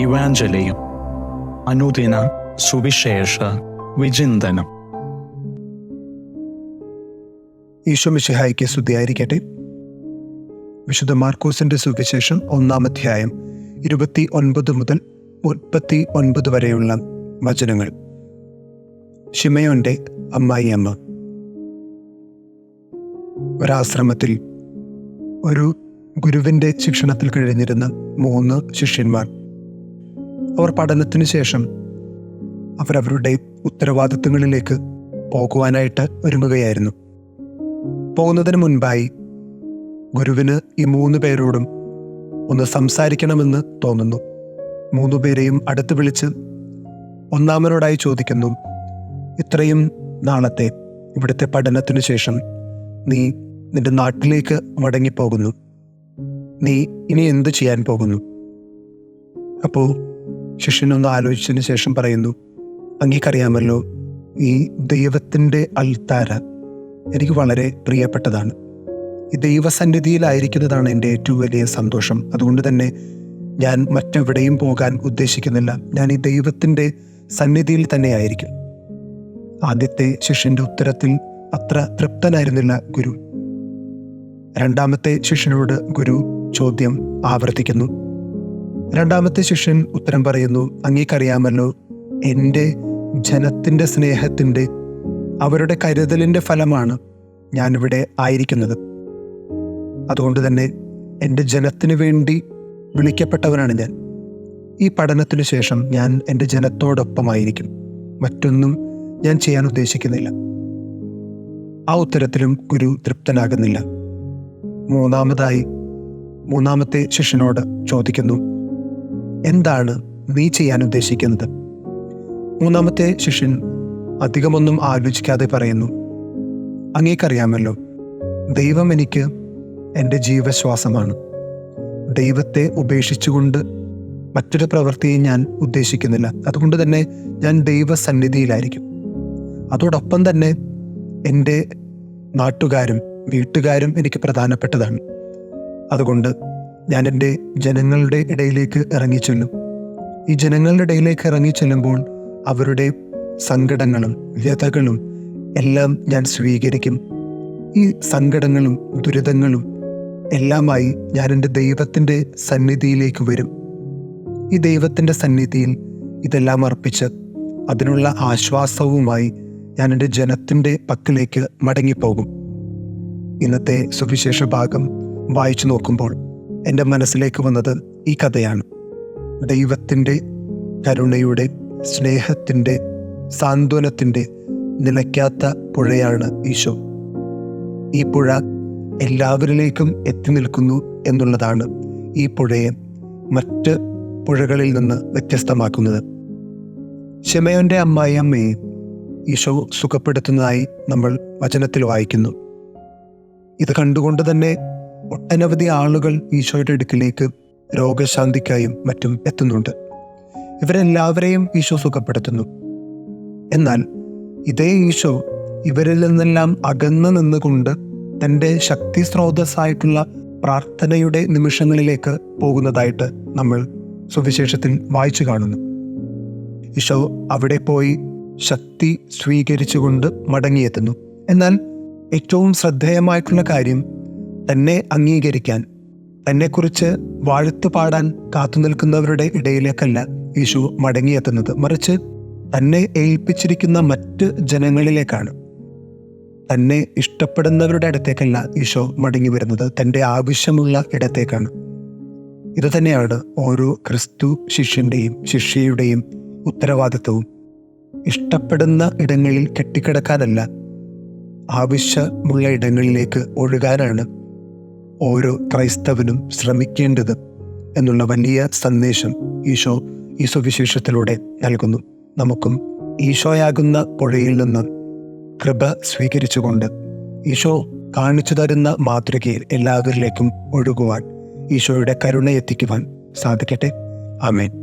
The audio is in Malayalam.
ഇവാഞ്ചലിയും അനുദിന സുവിശേഷ വിചിന്തനം. ഈശോമിശിഹായിക്ക് സ്തുതിയായിരിക്കട്ടെ. വിശുദ്ധ മാർക്കോസിന്റെ സുവിശേഷം ഒന്നാം അധ്യായം ഇരുപത്തി ഒൻപത് മുതൽ മുപ്പത്തി ഒൻപത് വരെയുള്ള വചനങ്ങൾ. ഷിമയോന്റെ അമ്മായിയമ്മ ഒരാശ്രമത്തിൽ ഒരു ഗുരുവിന്റെ ശിക്ഷണത്തിൽ കഴിഞ്ഞിരുന്ന മൂന്ന് ശിഷ്യന്മാർ അവർ പഠനത്തിനു ശേഷം അവരവരുടെ ഉത്തരവാദിത്തങ്ങളിലേക്ക് പോകുവാനായിട്ട് ഒരുങ്ങുകയായിരുന്നു. പോകുന്നതിന് മുൻപായി ഗുരുവിന് ഈ മൂന്ന് പേരോടും ഒന്ന് സംസാരിക്കണമെന്ന് തോന്നുന്നു. മൂന്നു പേരെയും അടുത്ത് വിളിച്ച് ഒന്നാമനോടായി ചോദിക്കുന്നു ഇത്രയും നാളത്തെ ഇവിടുത്തെ പഠനത്തിനു ശേഷം നീ നിന്റെ നാട്ടിലേക്ക് മടങ്ങിപ്പോകുന്നു. നീ ഇനി എന്ത് ചെയ്യാൻ പോകുന്നു? അപ്പോൾ ശിഷ്യനൊന്ന് ആലോചിച്ചതിന് ശേഷം പറയുന്നു അങ്ങേക്കറിയാമല്ലോ ഈ ദൈവത്തിന്റെ അൽത്താര എനിക്ക് വളരെ പ്രിയപ്പെട്ടതാണ്. ഈ ദൈവസന്നിധിയിലായിരിക്കുന്നതാണ് എന്റെ ഏറ്റവും വലിയ സന്തോഷം. അതുകൊണ്ട് തന്നെ ഞാൻ മറ്റെവിടെയും പോകാൻ ഉദ്ദേശിക്കുന്നില്ല. ഞാൻ ഈ ദൈവത്തിന്റെ സന്നിധിയിൽ തന്നെ ആയിരിക്കും ആദ്യത്തെ ശിഷ്യന്റെ ഉത്തരത്തിൽ അത്ര തൃപ്തനായിരുന്നില്ല ഗുരു. രണ്ടാമത്തെ ശിഷ്യനോട് ഗുരു ചോദ്യം ആവർത്തിക്കുന്നു രണ്ടാമത്തെ ശിഷ്യൻ ഉത്തരം പറയുന്നു അങ്ങേക്കറിയാമല്ലോ എന്റെ ജനത്തിന്റെ സ്നേഹത്തിന്റെ അവരുടെ കരുതലിന്റെ ഫലമാണ് ഞാനിവിടെ ആയിരിക്കുന്നത്. അതുകൊണ്ട് തന്നെ എന്റെ ജനത്തിനു വേണ്ടി വിളിക്കപ്പെട്ടവനാണ് ഞാൻ. ഈ പഠനത്തിനു ശേഷം ഞാൻ എന്റെ ജനത്തോടൊപ്പമായിരിക്കും. മറ്റൊന്നും ഞാൻ ചെയ്യാൻ ഉദ്ദേശിക്കുന്നില്ല. ആ ഉത്തരത്തിലും ഗുരു തൃപ്തനാകുന്നില്ല. മൂന്നാമതായി മൂന്നാമത്തെ ശിഷ്യനോട് ചോദിക്കുന്നു എന്താണ് നീ ചെയ്യാൻ ഉദ്ദേശിക്കുന്നത്? മൂന്നാമത്തെ ശിഷ്യൻ അധികമൊന്നും ആലോചിക്കാതെ പറയുന്നു അങ്ങേക്കറിയാമല്ലോ ദൈവം എനിക്ക് എന്റെ ജീവശ്വാസമാണ്. ദൈവത്തെ ഉപേക്ഷിച്ചുകൊണ്ട് മറ്റൊരു പ്രവൃത്തിയെ ഞാൻ ഉദ്ദേശിക്കുന്നില്ല. അതുകൊണ്ട് തന്നെ ഞാൻ ദൈവസന്നിധിയിലായിരിക്കും. അതോടൊപ്പം തന്നെ എന്റെ നാട്ടുകാരും വീട്ടുകാരും എനിക്ക് പ്രധാനപ്പെട്ടതാണ്. അതുകൊണ്ട് ഞാൻ എന്റെ ജനങ്ങളുടെ ഇടയിലേക്ക് ഇറങ്ങിച്ചെല്ലും. ഈ ജനങ്ങളുടെ ഇടയിലേക്ക് ഇറങ്ങിച്ചെല്ലുമ്പോൾ അവരുടെ സങ്കടങ്ങളും വ്യഥകളും എല്ലാം ഞാൻ സ്വീകരിക്കും. ഈ സങ്കടങ്ങളും ദുരിതങ്ങളും എല്ലാമായി ഞാൻ എന്റെ ദൈവത്തിന്റെ സന്നിധിയിലേക്ക് വരും. ഈ ദൈവത്തിന്റെ സന്നിധിയിൽ ഇതെല്ലാം അർപ്പിച്ച് അതിനുള്ള ആശ്വാസവുമായി ഞാൻ എന്റെ ജനത്തിന്റെ പക്കിലേക്ക് മടങ്ങിപ്പോകും. ഇന്നത്തെ സുവിശേഷ ഭാഗം വായിച്ചു നോക്കുമ്പോൾ എന്റെ മനസ്സിലേക്ക് വന്നത് ഈ കഥയാണ്. ദൈവത്തിന്റെ കരുണയുടെ സ്നേഹത്തിന്റെ സാന്ത്വനത്തിന്റെ നിലയ്ക്കാത്ത പുഴയാണ് ഈശോ. ഈ പുഴ എല്ലാവരിലേക്കും എത്തി നിൽക്കുന്നു എന്നുള്ളതാണ് ഈ പുഴയെ മറ്റ് പുഴകളിൽ നിന്ന് വ്യത്യസ്തമാക്കുന്നത്. ഷെമയോന്റെ അമ്മായി അമ്മയെ ഈശോ സുഖപ്പെടുത്തുന്നതായി നമ്മൾ വചനത്തിൽ വായിക്കുന്നു. ഇത് കണ്ടുകൊണ്ട് തന്നെ ഒട്ടനവധി ആളുകൾ ഈശോയുടെ അടുക്കിലേക്ക് രോഗശാന്തിക്കായും മറ്റും എത്തുന്നുണ്ട്. ഇവരെല്ലാവരെയും ഈശോ സുഖപ്പെടുത്തുന്നു. എന്നാൽ ഇതേ ഈശോ ഇവരിൽ നിന്നെല്ലാം അകന്നു നിന്നുകൊണ്ട് തന്റെ ശക്തി സ്രോതസ്സായിട്ടുള്ള പ്രാർത്ഥനയുടെ നിമിഷങ്ങളിലേക്ക് പോകുന്നതായിട്ട് നമ്മൾ സുവിശേഷത്തിൽ വായിച്ചു കാണുന്നു. ഈശോ അവിടെ പോയി ശക്തി സ്വീകരിച്ചുകൊണ്ട് മടങ്ങിയെത്തുന്നു. എന്നാൽ ഏറ്റവും ശ്രദ്ധേയമായിട്ടുള്ള കാര്യം തന്നെ അംഗീകരിക്കാൻ തന്നെക്കുറിച്ച് വാഴ്ത്തു പാടാൻ കാത്തുനിൽക്കുന്നവരുടെ ഇടയിലേക്കല്ല യേശു മടങ്ങിയെത്തുന്നത്. മറിച്ച് തന്നെ ഏൽപ്പിച്ചിരിക്കുന്ന മറ്റ് ജനങ്ങളിലേക്കാണ്. തന്നെ ഇഷ്ടപ്പെടുന്നവരുടെ അടുത്തേക്കല്ല ഈശോ മടങ്ങി വരുന്നത്. തന്റെ ആവശ്യമുള്ള ഇടത്തേക്കാണ്. ഇത് തന്നെയാണ് ഓരോ ക്രിസ്തു ശിഷ്യന്റെയും ശിഷ്യയുടെയും ഉത്തരവാദിത്വവും. ഇഷ്ടപ്പെടുന്ന ഇടങ്ങളിൽ കെട്ടിക്കിടക്കാനല്ല ആവശ്യമുള്ള ഇടങ്ങളിലേക്ക് ഒഴുകാനാണ് ഓരോ ക്രൈസ്തവനും ശ്രമിക്കേണ്ടത് എന്നുള്ള വലിയ സന്ദേശം ഈശോ ഈ സുവിശേഷത്തിലൂടെ നൽകുന്നു. നമുക്കും ഈശോയാകുന്ന പുഴയിൽ നിന്ന് കൃപ സ്വീകരിച്ചുകൊണ്ട് ഈശോ കാണിച്ചു തരുന്ന മാതൃകയിൽ എല്ലാവരിലേക്കും ഒഴുകുവാൻ ഈശോയുടെ കരുണയെത്തിക്കുവാൻ സാധിക്കട്ടെ. ആമേൻ.